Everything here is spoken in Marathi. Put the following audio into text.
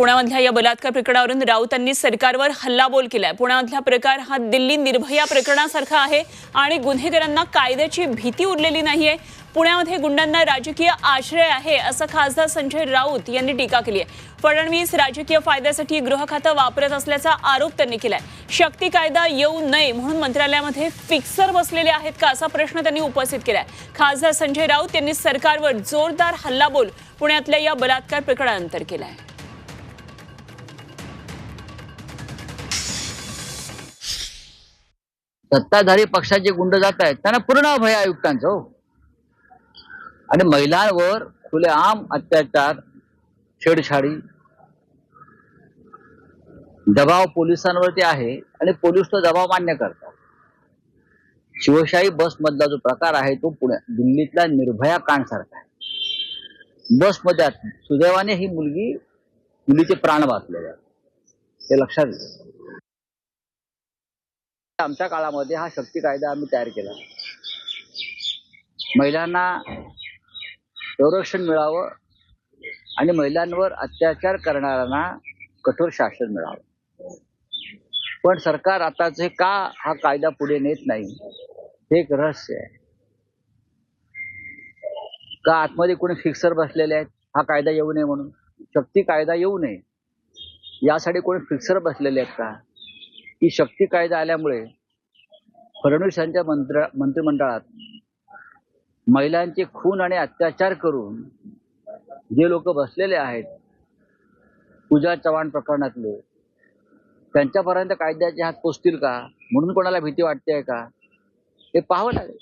पुण्यामधल्या या बलात्कार प्रकरणावरून राऊतांनी सरकारवर हल्लाबोल केलाय. पुण्यामधला प्रकार हा दिल्ली निर्भया प्रकरणासारखा आहे आणि गुन्हेगारांना कायद्याची भीती उरलेली नाहीये. पुण्यामध्ये गुंडांना राजकीय आश्रय आहे असं खासदार संजय राऊत यांनी टीका केली आहे फडणवीस राजकीय फायद्यासाठी गृह खातं वापरत असल्याचा आरोप त्यांनी केलाय. शक्ती कायदा येऊ नये म्हणून मंत्रालयामध्ये फिक्सर बसलेले आहेत का असा प्रश्न त्यांनी उपस्थित केलाय. खासदार संजय राऊत यांनी सरकारवर जोरदार हल्लाबोल पुण्यातल्या या बलात्कार प्रकरणानंतर केलाय. सत्ताधारी पक्षाचे गुंड जात आहेत त्यांना पूर्ण भय आयुक्तांचं हो. आणि महिलांवर खुले आम अत्याचार छेडछाडी दबाव पोलिसांवरती आहे आणि पोलीस तो दबाव मान्य करतात. शिवशाही बस मधला जो प्रकार आहे तो पुण्या दिल्लीतला निर्भया कांड सारखा आहे. बसमध्ये सुदैवाने ही मुलगी मुलीचे प्राण वाचले ते लक्षात येतं आमच्या काळामध्ये हा शक्ती कायदा आम्ही तयार केला. महिलांना संरक्षण मिळावं आणि महिलांवर अत्याचार करणाऱ्यांना कठोर शासन मिळावं. पण सरकार आताच हे का हा कायदा पुढे नेत नाही हे एक रहस्य आहे. का आतमध्ये कोणी फिक्सर बसलेले आहेत हा कायदा येऊ नये म्हणून? शक्ती कायदा येऊ नये. यासाठी कोणी फिक्सर बसलेले आहेत का? ही शक्ती कायदा आल्यामुळे फडणवीस यांच्या मंत्र मंत्रिमंडळात महिलांचे खून आणि अत्याचार करून जे लोक बसलेले आहेत पूजा चव्हाण प्रकरणातले त्यांच्यापर्यंत कायद्याचे हात पोचतील का? म्हणून कोणाला भीती वाटते का? हे पाहावं लागेल.